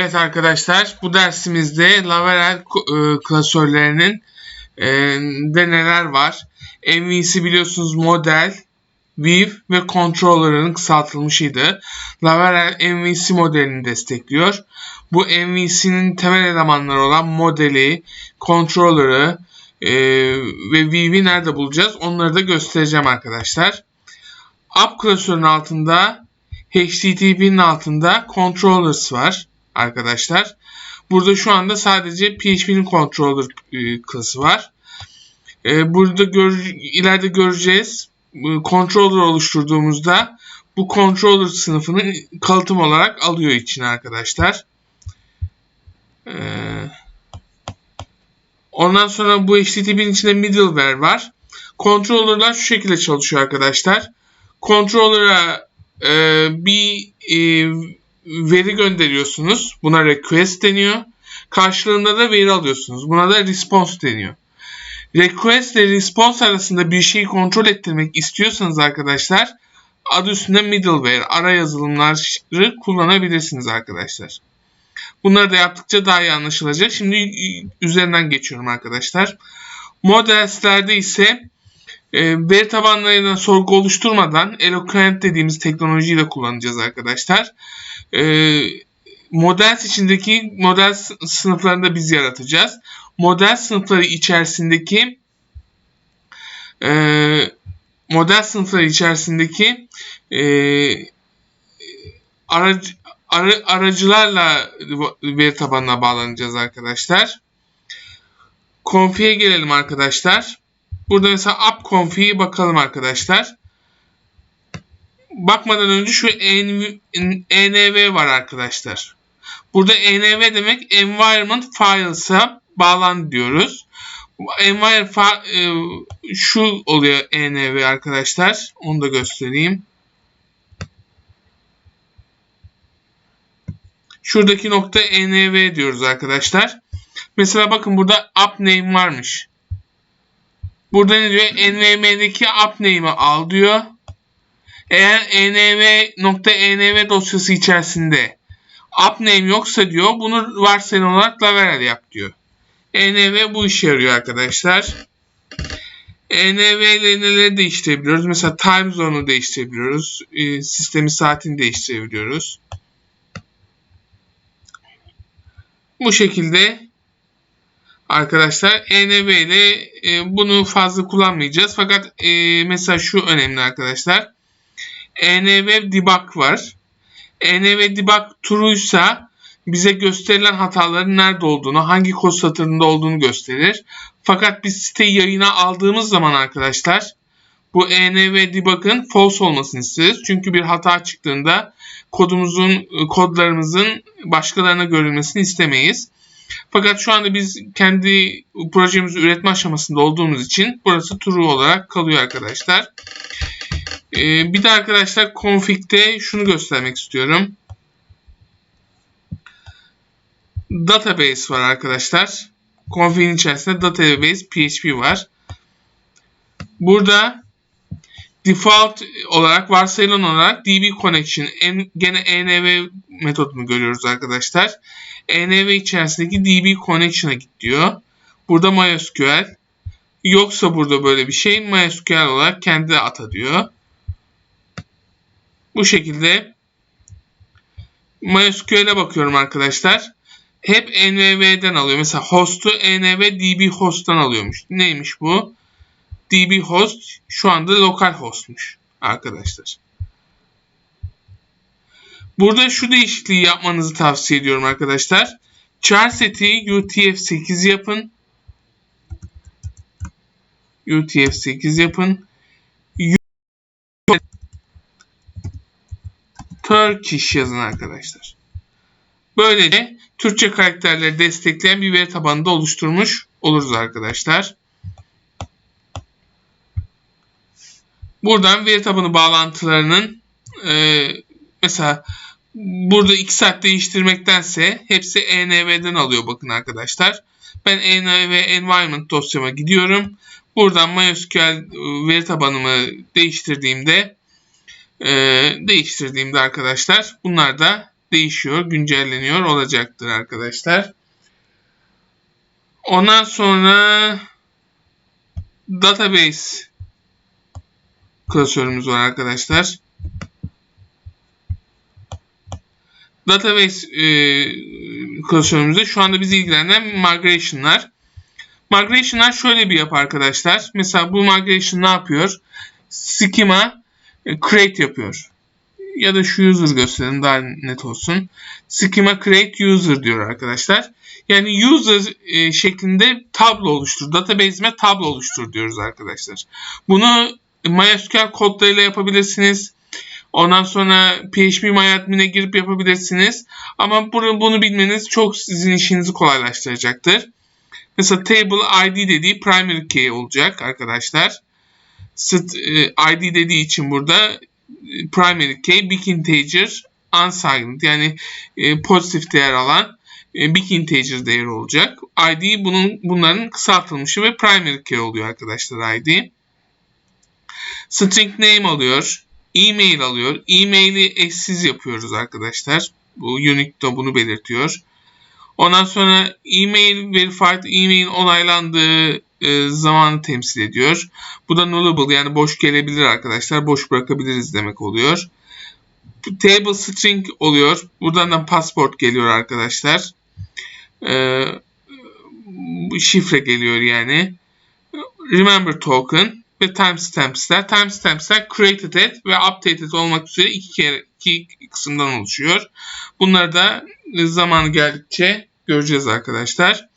Evet arkadaşlar bu dersimizde ko- e, klasörlerinin e, de neler var? MVC biliyorsunuz model, View ve Controller'ın kısaltılmışıydı. Laravel MVC modelini destekliyor. Bu MVC'nin temel elemanları olan modeli, Controller'ı e, ve View'i nerede bulacağız? Onları da göstereceğim arkadaşlar. App klasörünün altında HTTP'nin altında controllers var arkadaşlar. Burada şu anda sadece PHP'nin controller e, klası var. E, burada gör, ileride göreceğiz. Controller oluşturduğumuzda bu controller sınıfını kalıtım olarak alıyor içine arkadaşlar. E, ondan sonra bu HTTP'nin içinde middleware var. Controller'lar şu şekilde çalışıyor arkadaşlar. Controller'a e, bir e, veri gönderiyorsunuz. Buna request deniyor. Karşılığında da veri alıyorsunuz. Buna da response deniyor. Request ile response arasında bir şeyi kontrol ettirmek istiyorsanız arkadaşlar adı üstünde middleware, ara yazılımları kullanabilirsiniz arkadaşlar. Bunları da yaptıkça daha iyi anlaşılacak. Şimdi üzerinden geçiyorum arkadaşlar. Models'lerde ise veri tabanlarından sorgu oluşturmadan Eloquent dediğimiz teknolojiyi de kullanacağız arkadaşlar. E, model içindeki model sınıflarını da biz yaratacağız. Model sınıfları içerisindeki e, model sınıfları içerisindeki e, aracı, ara, aracılarla veri tabanına bağlanacağız arkadaşlar. Config'e gelelim arkadaşlar. Burada mesela app config'e bakalım arkadaşlar. Bakmadan önce şu env var arkadaşlar. Burada env demek environment files'a bağlan diyoruz. Environment e, şu oluyor env arkadaşlar. Onu da göstereyim. Şuradaki nokta env diyoruz arkadaşlar. Mesela bakın burada app name varmış. Burada ne diyor? NVMe'deki app name'i al diyor. Eğer env.env dosyası içerisinde app name yoksa diyor bunu varsayılan olarak Laravel yap diyor. env bu işe yarıyor arkadaşlar. env neleri değiştirebiliyoruz? Mesela time zone'u değiştirebiliyoruz. E, sistemi saatini değiştirebiliyoruz. Bu şekilde arkadaşlar env ile e, bunu fazla kullanmayacağız. Fakat e, mesela şu önemli arkadaşlar. env debug var. env debug true'ysa bize gösterilen hataların nerede olduğunu, hangi kod satırında olduğunu gösterir. Fakat biz siteyi yayına aldığımız zaman arkadaşlar bu env debug'ın false olmasını isteriz. Çünkü bir hata çıktığında kodumuzun kodlarımızın başkalarına görülmesini istemeyiz. Fakat şu anda biz kendi projemizi üretme aşamasında olduğumuz için burası true olarak kalıyor arkadaşlar. Ee, bir de arkadaşlar config'de şunu göstermek istiyorum. Database var arkadaşlar. Config'in içerisinde database PHP var. Burada default olarak varsayılan olarak DB connection en, gene env metodunu görüyoruz arkadaşlar. env içerisindeki DB connection'a git diyor. Burada MySQL yoksa burada böyle bir şey MySQL olarak kendi ata diyor. Bu şekilde MySQL'e bakıyorum arkadaşlar. Hep NVV'den alıyor. Mesela host'u env db host'tan alıyormuş. Neymiş bu? Db host şu anda lokal hostmuş arkadaşlar. Burada şu değişikliği yapmanızı tavsiye ediyorum arkadaşlar. Char seti UTF-8 yapın. UTF-8 yapın. Turkish yazın arkadaşlar. Böylece Türkçe karakterleri destekleyen bir veri tabanı da oluşturmuş oluruz arkadaşlar. Buradan veri tabanı bağlantılarının e, mesela burada 2 saat değiştirmektense hepsi env'den alıyor bakın arkadaşlar. Ben env environment dosyama gidiyorum. Buradan MySQL veri tabanımı değiştirdiğimde e, değiştirdiğimde arkadaşlar bunlar da değişiyor, güncelleniyor olacaktır arkadaşlar. Ondan sonra database klasörümüz var arkadaşlar. Database e, klasörümüzde şu anda bizi ilgilenen migration'lar. Migration'lar şöyle bir yapı arkadaşlar. Mesela bu migration ne yapıyor? Schema e, create yapıyor. Ya da şu user gösterelim daha net olsun. Schema create user diyor arkadaşlar. Yani user e, şeklinde tablo oluştur. Database'ime tablo oluştur diyoruz arkadaşlar. Bunu MySQL kodlarıyla yapabilirsiniz. Ondan sonra PHP MyAdmin'e girip yapabilirsiniz. Ama bunu, bunu bilmeniz çok sizin işinizi kolaylaştıracaktır. Mesela table ID dediği primary key olacak arkadaşlar. E, ID dediği için burada e, primary key big integer unsigned yani e, pozitif değer alan big integer değeri olacak. ID bunun bunların kısaltılmışı ve primary key oluyor arkadaşlar ID. String name alıyor. E-mail alıyor. E-maili eşsiz yapıyoruz arkadaşlar. Bu Unique'da bunu belirtiyor. Ondan sonra e-mail verified e-mail onaylandığı e, zamanı temsil ediyor. Bu da nullable yani boş gelebilir arkadaşlar. Boş bırakabiliriz demek oluyor. Table string oluyor. Buradan da passport geliyor arkadaşlar. E, şifre geliyor yani. Remember token ve timestamps'ler. Timestamps'ler created et ve updated olmak üzere iki kere iki kısımdan oluşuyor. Bunları da zamanı geldikçe göreceğiz arkadaşlar.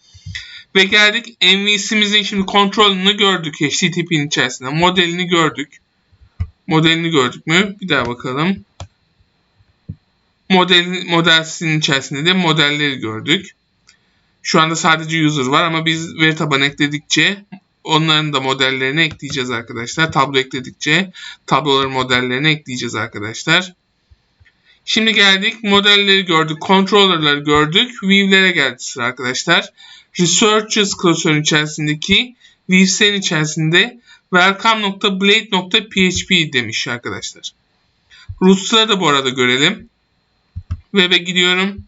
Ve geldik MVC'mizin şimdi kontrolünü gördük HTTP'nin içerisinde. Modelini gördük. Modelini gördük mü? Bir daha bakalım. Model, modelsinin içerisinde de modelleri gördük. Şu anda sadece user var ama biz veri tabanı ekledikçe onların da modellerini ekleyeceğiz arkadaşlar. Tablo ekledikçe tabloların modellerini ekleyeceğiz arkadaşlar. Şimdi geldik modelleri gördük, controller'ları gördük, view'lere geldi sıra arkadaşlar. Researchers klasörün içerisindeki views'lerin içerisinde welcome.blade.php demiş arkadaşlar. Roots'ları da bu arada görelim. Web'e gidiyorum.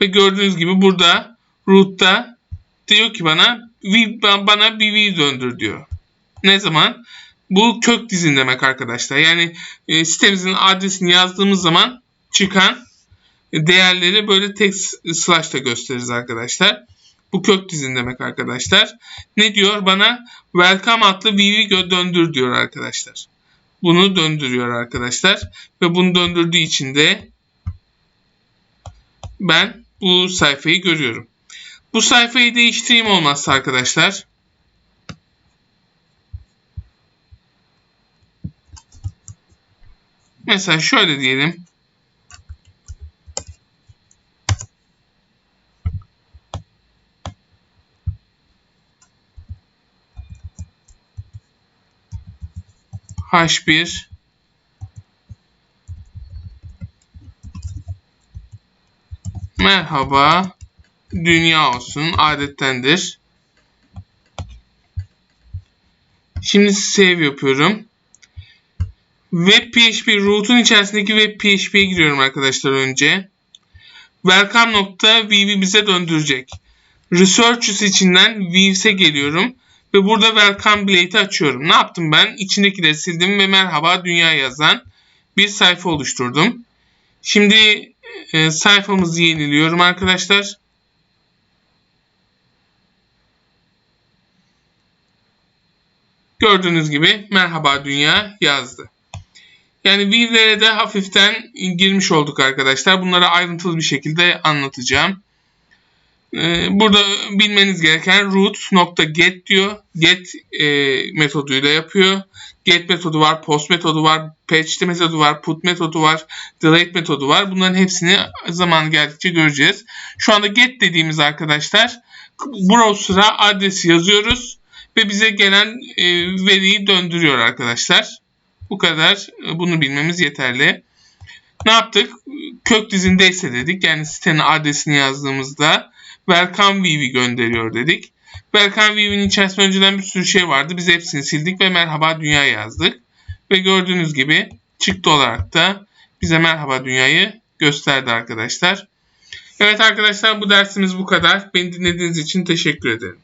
Ve gördüğünüz gibi burada root'ta diyor ki bana bana view döndür diyor. Ne zaman? Bu kök dizin demek arkadaşlar. Yani e, sitemizin adresini yazdığımız zaman çıkan değerleri böyle tek slash'ta gösteririz arkadaşlar. Bu kök dizin demek arkadaşlar. Ne diyor? Bana welcome adlı view'i döndür diyor arkadaşlar. Bunu döndürüyor arkadaşlar. Ve bunu döndürdüğü için de ben bu sayfayı görüyorum. Bu sayfayı değiştireyim olmazsa arkadaşlar. Mesela şöyle diyelim. H1 Merhaba dünya olsun adettendir. Şimdi save yapıyorum. Web PHP root'un içerisindeki Web PHP'ye giriyorum arkadaşlar önce. Welcome.viv'i bize döndürecek. Researchers içinden Vivs'e geliyorum. Ve burada Welcome Blade'i açıyorum. Ne yaptım ben? İçindekileri sildim ve merhaba dünya yazan bir sayfa oluşturdum. Şimdi e, sayfamızı yeniliyorum arkadaşlar. Gördüğünüz gibi merhaba dünya yazdı. Yani view'lere de hafiften girmiş olduk arkadaşlar. Bunları ayrıntılı bir şekilde anlatacağım. Ee, burada bilmeniz gereken root.get diyor. Get e, metoduyla yapıyor. Get metodu var, post metodu var, patch metodu var, put metodu var, delete metodu var. Bunların hepsini zaman geldikçe göreceğiz. Şu anda get dediğimiz arkadaşlar browser'a adresi yazıyoruz ve bize gelen e, veriyi döndürüyor arkadaşlar. Bu kadar. Bunu bilmemiz yeterli. Ne yaptık? Kök dizindeyse dedik. Yani sitenin adresini yazdığımızda welcome view'i gönderiyor dedik. Welcome view'in içerisinde önceden bir sürü şey vardı. Biz hepsini sildik ve merhaba dünya yazdık. Ve gördüğünüz gibi çıktı olarak da bize merhaba dünyayı gösterdi arkadaşlar. Evet arkadaşlar bu dersimiz bu kadar. Beni dinlediğiniz için teşekkür ederim.